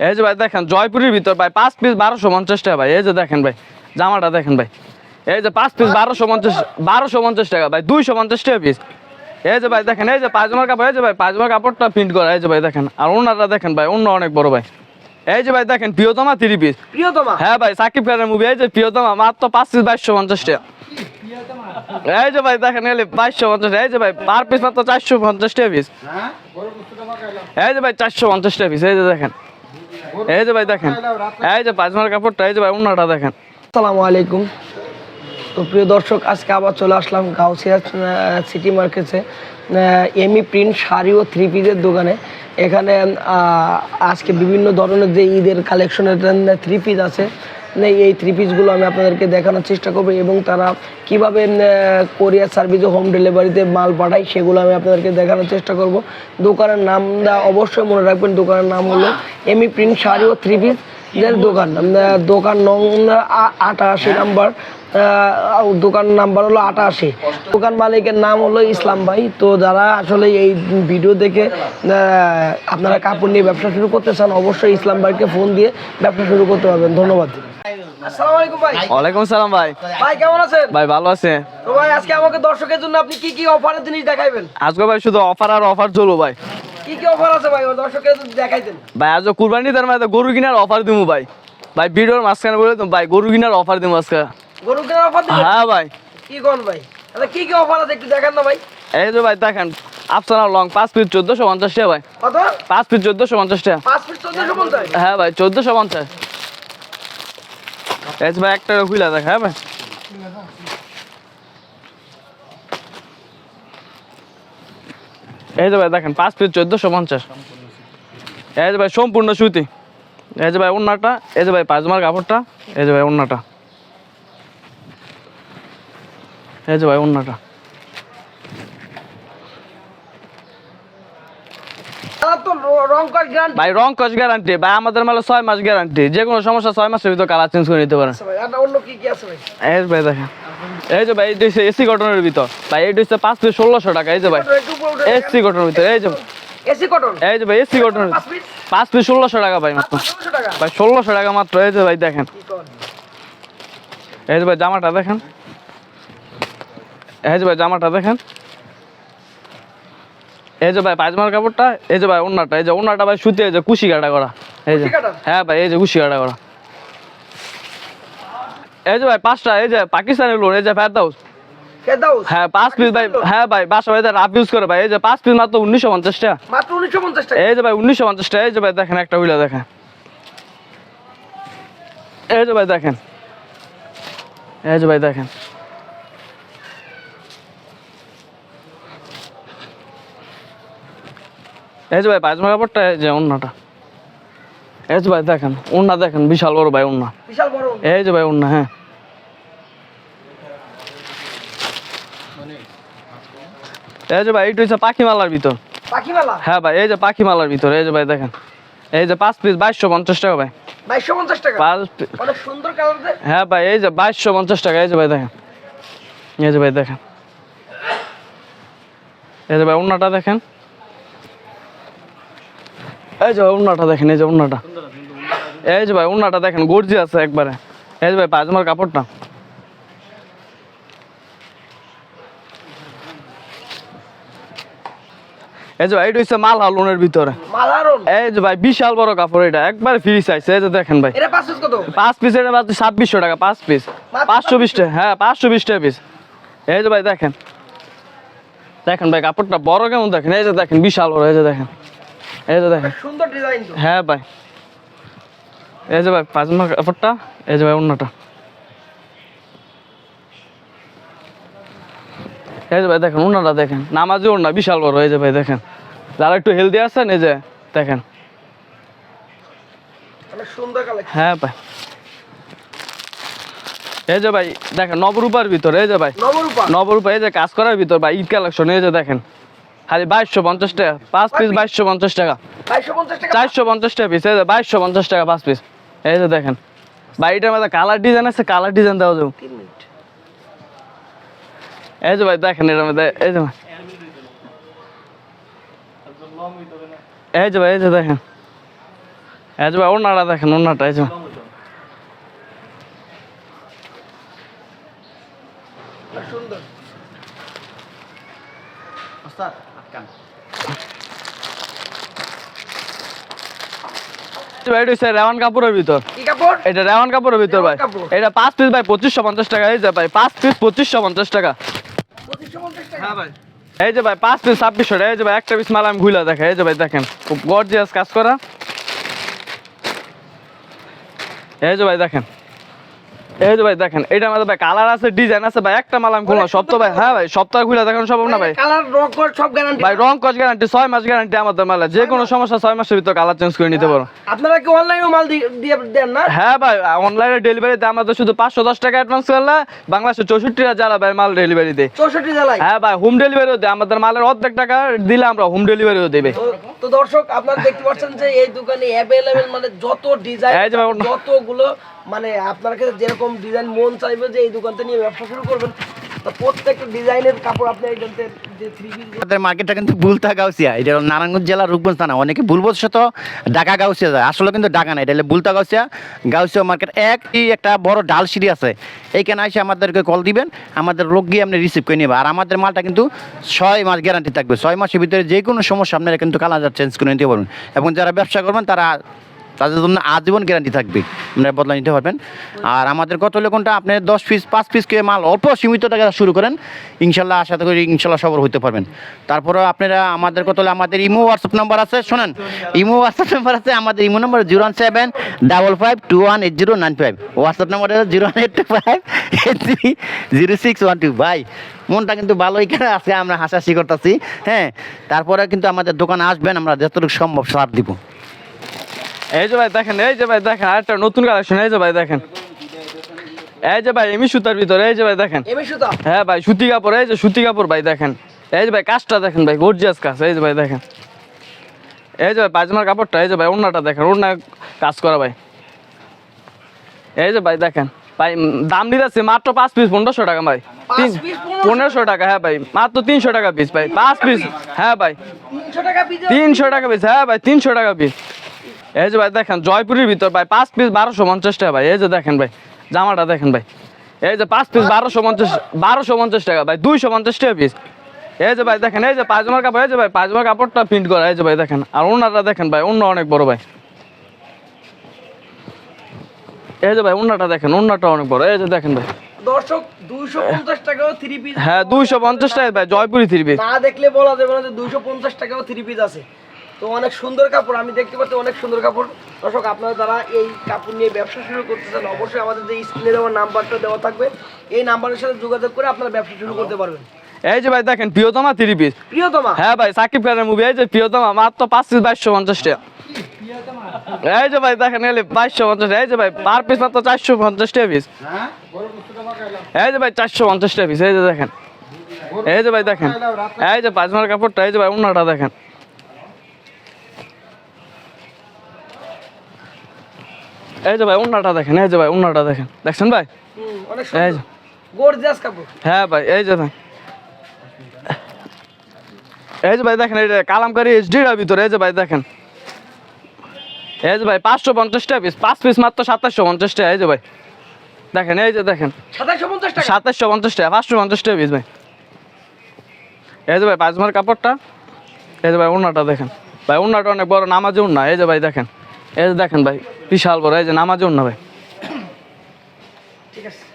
এই যে ভাই দেখেন জয়পুরের ভিতর ভাই পাঁচ পিস বারোশো পঞ্চাশ টাকা ভাই এই যে দেখেন ভাই জামাটা দেখেন ভাই এই যে পাঁচ পিস বারোশো পঞ্চাশ বারোশো পঞ্চাশ টাকা ভাই দুইশো পঞ্চাশ টাকা পিস এই যে ভাই দেখেন এই যে পাঁচমার কাপড় এই যে ভাই পাঁচমার কাপড়টা প্রিন্ট করা এই যে ভাই দেখেন আর ওনারটা দেখেন ভাই অন্য অনেক বড় ভাই এই যে ভাই দেখেন প্রিয়তমা থ্রি পিস প্রিয়তমা হ্যাঁ ভাই সাকিব খানের মুভি এই যে প্রিয়তমা মাত্র পাঁচ পিস বাইশশো পঞ্চাশ টাকা এই যে ভাই দেখেন এলে বাইশশো পঞ্চাশ এই যে ভাই পার পিস মাত্র চারশো পঞ্চাশ টাকা পিস এই যে ভাই চারশো পঞ্চাশ টাকা পিস এই যে দেখেন এই যে ভাই দেখেন, এই যে পাঁচমার কাপড়টা, এই যে ভাই অন্যটা দেখেন। আসসালামু আলাইকুম। তো প্রিয় দর্শক, আজকে আবার চলে আসলাম গাউসিয়া সিটি মার্কেটে এমি প্রিন্ট শাড়ি ও থ্রি পিসের দোকানে। এখানে আজকে বিভিন্ন ধরনের যে ঈদের কালেকশনের থ্রি পিস আছে। এই থ্রি পিসগুলো আমি আপনাদেরকে দেখানোর চেষ্টা করব এবং তারা কীভাবে কোরিয়ার সার্ভিসে হোম ডেলিভারিতে মাল পাঠায় সেগুলো আমি আপনাদেরকে দেখানোর চেষ্টা করব। দোকানের নামটা অবশ্যই মনে রাখবেন, দোকানের নাম হলো এমি প্রিন্ট শাড়ি ও থ্রি পিস দোকান দোকান নং আটাশি নাম্বার দোকান নাম্বার হলো আটাশি। দোকান মালিকের নাম হলো ইসলাম ভাই, তো যারা আসলে এই ভিডিও দেখে আপনারা কাপড় নিয়ে ব্যবসা শুরু করতে চান, অবশ্যই ইসলাম ভাইকে ফোন দিয়ে ব্যবসা শুরু করতে পারবেন। ধন্যবাদ। আসসালামু আলাইকুম ভাই। ওয়ালাইকুম সালাম ভাই। ভাই কেমন আছেন? ভাই ভালো আছে। তো ভাই আজকে আমাকে দর্শকের জন্য আপনি কি কি অফারের জিনিস দেখাইবেন? আজকে ভাই শুধু অফার আর অফার চলবো ভাই। কি কি অফার আছে ভাই? দর্শকের জন্য দেখাইতেন ভাই আজকে কুরবানি তার মানে গরু কিনার অফার দিবো ভাই। ভাই ভিডিওর মাঝখানে বলে তো ভাই গরু কিনার অফার আজকে। গরু কেনার অফার দিবেন? হ্যাঁ ভাই। কি কোন ভাই? আচ্ছা কি কি অফার আছে একটু দেখান না ভাই। এই যে ভাই দেখেন আফসানা লং পাঁচ পিস চোদ্দোশো পঞ্চাশ টাকা ভাই। কত? পাঁচ পিস চোদ্দোশো পঞ্চাশ টাকা। পাঁচ ফিট চোদ্দশো পঞ্চাশ? হ্যাঁ ভাই চোদ্দোশো পঞ্চাশ। যে ভাই, একটা খুলে দেখা হ্যাঁ এই যে ভাই, দেখেন, পাঁচ পিস চোদ্দোশো পঞ্চাশ। এই যে ভাই, সম্পূর্ণ সুতি। এই যে ভাই অন্যটা এই যে ভাই, পাঁচমার কাপড়টা। এই যে ভাই অন্যটা এই যে ভাই অন্যটা তারা তো র- রং কার গ্যারান্টি ভাই রং কস গ্যারান্টি ভাই আমাদের মেলে ছয় মাস গ্যারান্টি যে কোনো সমস্যা ছয় মাসের ভিতর কালার চেঞ্জ করে নিতে পারেন। ভাই অন্য কি কি আছে ভাই? এই ভাই দেখেন। এই যে ভাই এইটা এসি কটনের ভিতর। ভাই এইটা হচ্ছে পাঁচ পিস ষোলোশো টাকা এই যে ভাই। এসি কটনের ভিতর এই যে এসি কটন এই যে ভাই এসি কটনের পাঁচ পিস? ষোলোশো টাকা ভাই মাত্র। ভাই ষোলোশো টাকা মাত্র এই যে ভাই দেখেন। এই যে ভাই জামাটা দেখেন। এই যে ভাই জামাটা দেখেন। এই যে ভাই পাঁচমার কাপড়টা এই যে ভাই ওন্নাটা এই যে ওন্নাটা ভাই সুতি এই যে কুশি কাটা করা এই যে হ্যাঁ ভাই এই যে কুশি কাটা করা এই যে ভাই পাঁচটা এই যে পাকিস্তানের লোন এই যে ফেরদাউস হ্যাঁ পাঁচ পিস ভাই হ্যাঁ ভাই বাসা ভাই রাফ ইউজ করে ভাই এই যে পাঁচ পিস মাত্র উনিশশো পঞ্চাশ টাকা মাত্র উনিশশো পঞ্চাশ টাকা এই যে ভাই উনিশশো পঞ্চাশ টাকা এই যে ভাই দেখেন একটা উইলা দেখেন এই যে ভাই দেখেন এই যে ভাই দেখেন এই যে ভাই কাপড়টা এই যে অন্যটা এই যে ভাই দেখেন অন্য দেখেন বিশাল বড় ভাই অন্য বিশাল বড় এই যে ভাই অন্য হ্যাঁ এই যে ভাই এইটা হচ্ছে পাখি মালার ভিতর হ্যাঁ ভাই এই যে পাখি মালার ভিতরে এই যে ভাই দেখেন এই যে পাঁচ পিস বাইশশো পঞ্চাশ টাকা ভাই বাইশশো পঞ্চাশ টাকা অনেক সুন্দর কালার হ্যাঁ ভাই এই যে বাইশশো পঞ্চাশ টাকা এই যে ভাই দেখেন এই যে ভাই দেখেন এই যে ভাই উন্নাটা দেখেন এই যে ভাই উন্নাটা দেখেন এই যে উন্নাটা এই যে ভাই উন্নাটা দেখেন গর্জি আছে একবারে এই যে ভাই পাঁচমার কাপড়টা এই যে ভাই এটা হচ্ছে মাল হালুনের ভিতরে এই যে ভাই বিশাল বড় কাপড় এটা একবার ফ্রি সাইজ এই যে দেখেন ভাই পাঁচ পিস এটা মাত্র ছাব্বিশশো টাকা পাঁচ পিস পাঁচশো বিশ টাকা হ্যাঁ পাঁচশো বিশ টাকা পিস এই যে ভাই দেখেন দেখেন ভাই কাপড়টা বড় কেমন দেখেন এই যে দেখেন বিশাল বড় এই যে দেখেন এই যে দেখেন সুন্দর ডিজাইন তো। হ্যাঁ ভাই। এই যে ভাই পাঁচমা কাপড়টা এই যে ভাই অন্যটা এই যে ভাই দেখেন দেখেন। নামাজি ওড়না বিশাল বড় এই যে ভাই দেখেন। যারা একটু হেলদি আছেন এই যে দেখেন। হ্যাঁ ভাই। এই যে ভাই দেখেন নবরূপার ভিতরে এই যে ভাই। নবরূপা? নবরূপা এই যে কাজ করার ভিতর ভাই ঈদ কালেকশন এই যে দেখেন। খালি বাইশশো পঞ্চাশ টাকা পাঁচ পিস বাইশশো পঞ্চাশ টাকা। চারশো পঞ্চাশ টাকা পিস এই যে বাইশশো পঞ্চাশ টাকা পাঁচ পিস এই যে দেখেন এটার মধ্যে কালার ডিজাইন আছে কালার ডিজাইন দেওয়া যাবে। এই যে ভাই দেখেন এটার মধ্যে এই যে এই যে ভাই এই যে দেখেন। এই যে ভাই ওনাটা দেখেন ওনাটা এই যে সুন্দর। এই যে ভাই, এটা হচ্ছে রেওয়ান কাপড়ের ভিতর এটা রেওয়ান কাপড়ের ভিতর ভাই এটা পাঁচ পিস ভাই পঁচিশশো পঞ্চাশ টাকা এই যে ভাই পাঁচ পিস পঁচিশশো পঞ্চাশ টাকা হ্যাঁ ভাই এই যে ভাই পাঁচ পিস ছাব্বিশশো টাকা। এই যে ভাই একটা পিস মাল আমি ঘুরে দেখে। এই যে ভাই দেখেন। খুব গর্জিয়াস কাজ করা। এই যে ভাই দেখেন। এই যে ভাই দেখেন এটা আমাদের ভাই কালার আছে ডিজাইন আছে ভাই একটা সব তো ভাই হ্যাঁ ভাই সপ্তাহ দেখানো সম্ভব না ভাই। কালার রং কোড সব গ্যারান্টি ভাই রং কস গ্যারান্টি ছয় মাস গ্যারান্টি আমাদের মালে যে কোনো সমস্যা ছয় মাসের ভিতর কালার চেঞ্জ করে নিতে পারো। আপনারা কি অনলাইনে মাল দিয়ে দেন না? হ্যাঁ ভাই অনলাইনে ডেলিভারিতে আমাদের শুধু পাঁচশো দশ টাকা অ্যাডভান্স করলে চৌষট্টি হাজার ভাই মাল ডেলিভারি দেয়। চৌষট্টি জেলায় হ্যাঁ ভাই হোম ডেলিভারিও দেয় আমাদের মালের অর্ধেক টাকা দিলে আমরা হোম ডেলিভারিও দেবে। তো- তো দর্শক আপনারা দেখতে পাচ্ছেন যে এই দোকানে অ্যাভেলেবেল মানে যত ডিজাইন যতগুলো মানে আপনার কাছে যেরকম ডিজাইন মন চাইবে যে এই দোকানটা নিয়ে ব্যবসা শুরু করবেন, তো প্রত্যেকটা ডিজাইনের কাপড় আপনি এইখান যে থ্রি পিস মার্কেটটা কিন্তু বুলতা গাউসিয়া এটা নারায়ণগঞ্জ জেলার অনেকে ভুলবশত আসলে কিন্তু ঢাকা না, এটা হলো বুলতা গাউসিয়া গাউসিয়া মার্কেট এক, এই একটা বড় ডাল সিঁড়ি আছে। এইখানে আমাদেরকে কল দিবেন, আমাদের গিয়ে আপনি রিসিভ করে নেবে। আর আমাদের মালটা কিন্তু ছয় মাস গ্যারান্টি থাকবে। ছয় মাসের ভিতরে যে কোনো সমস্যা, আপনারা কিন্তু কালার চেঞ্জ করে নিতে পারবেন। এবং যারা ব্যবসা করবেন, তারা তাদের জন্য আজীবন গ্যারান্টি থাকবে। আপনারা বদলা নিতে পারবেন। আর আমাদের কত কোনটা? আপনি দশ পিস পাঁচ পিস করে মাল, অল্প সীমিত টাকা শুরু করেন। ইনশাল্লাহ আশা করি ইনশাল্লাহ সবর হতে পারবেন। তারপরে আপনারা আমাদের কত হলে? আমাদের ইমো হোয়াটসঅ্যাপ নাম্বার আছে। শোনেন, ইমো হোয়াটসঅ্যাপ নাম্বার আছে। আমাদের imo number zero one seven double five two one eight zero nine five WhatsApp number zero one eight five eight three zero six one two ভাই, মনটা কিন্তু ভালোই কেন আজকে আমরা হাসাহাসি করতেছি। হ্যাঁ তারপরে কিন্তু আমাদের দোকানে আসবেন। আমরা যতটুকু সম্ভব সার দিব। এই যে ভাই দেখেন এই যে ভাই দেখেন আরেকটা নতুন কালেকশন এই যে ভাই দেখেন এই যে ভাই এমি সুতার ভিতরে এই যে ভাই দেখেন হ্যাঁ ভাই সুতি কাপড় এই যে সুতি কাপড় ভাই দেখেন এই যে ভাই কাজটা দেখেন ভাই গর্জিয়াস কাজ এই যে ভাই দেখেন এই যে ভাই পায়জামার কাপড়টা এই যে ভাই ওড়নাটা দেখেন ওড়না কাজ করা ভাই এই যে ভাই দেখেন ভাই দাম নিতেছে মাত্র পাঁচ পিস পনেরোশো টাকা ভাই পাঁচ তিন piece 1500 পনেরোশো টাকা হ্যাঁ ভাই মাত্র তিনশো টাকা পিস ভাই পাঁচ পিস হ্যাঁ ভাই তিনশো টাকা পিস হ্যাঁ ভাই তিনশো টাকা পিস এই যে ভাই দেখেন জয়পুরের ভিতর ভাই পাঁচ পিস বারোশো পঞ্চাশ টাকা ভাই এই যে দেখেন ভাই জামাটা দেখেন ভাই। এই যে পাঁচ পিস বারোশো পঞ্চাশ বারোশো পঞ্চাশ টাকা ভাই দুইশো পঞ্চাশ টাকা পিস এই যে ভাই দেখেন এই যে পায়জামার কাপড় এই যে ভাই পায়জামার কাপড়টা প্রিন্ট করা এই যে ভাই দেখেন। আর ওনাটা দেখেন ভাই অন্য অনেক বড় ভাই। এই যে ভাই ওনাটা দেখেন ওনাটা অনেক বড় এই যে দেখেন ভাই। দর্শক দুইশো পঞ্চাশ টাকাও থ্রি পিস হ্যাঁ দুইশো পঞ্চাশ টাকা ভাই জয়পুরি থ্রি পিস না দেখলে বলা যাবে না যে দুইশো পঞ্চাশ টাকাও থ্রি পিস আছে। তো অনেক সুন্দর কাপড় আমি দেখতে পাচ্ছি অনেক সুন্দর কাপড় দর্শক আপনারা যারা এই কাপড় নিয়ে ব্যবসা শুরু করতে চান অবশ্যই আমাদের যে স্ক্রিনে দেওয়ার নাম্বারটা দেওয়া থাকবে এই নাম্বারের সাথে যোগাযোগ করে আপনারা ব্যবসা শুরু করতে পারবেন এই যে ভাই দেখেন প্রিয়তমা থ্রি পিস প্রিয়তমা হ্যাঁ ভাই সাকিব খানের মুভি এই যে প্রিয়তমা মাত্র পাঁচ পিস বাইশশো পঞ্চাশ টাকা এই যে ভাই দেখেন এলে বাইশশো পঞ্চাশ এই যে ভাই পার পিস মাত্র চারশো পঞ্চাশ টাকা পিস এই যে ভাই চারশো পঞ্চাশ টাকা পিস এই যে দেখেন এই যে ভাই দেখেন এই যে পাঁচমার কাপড়টা এই যে ভাই অন্যটা দেখেন এই যে ভাই অন্যটা দেখেন এই যে ভাই অন্যটা দেখেন দেখছেন ভাই এই যে গর্জিয়াস কাপড় হ্যাঁ ভাই এই যে ভাই এই যে ভাই দেখেন এই যে কালামকারি এইচডির ভিতরে এই যে ভাই দেখেন এই যে ভাই পাঁচশো পঞ্চাশ টাকা পিস পাঁচ পিস মাত্র সাতাশশো পঞ্চাশ টাকা এই যে ভাই দেখেন এই যে দেখেন সাতাশশো পঞ্চাশ টাকা সাতাশশো পঞ্চাশ টাকা পাঁচশো পঞ্চাশ টাকা পিস ভাই এই যে ভাই পাঁচমার কাপড়টা এই যে ভাই ওড়নাটা দেখেন ভাই ওড়নাটা অনেক বড় নামাজে ওড়না এই যে ভাই দেখেন এই দেখেন ভাই বিশাল বড় এই যে নামাজ না ভাই। ঠিক আছে।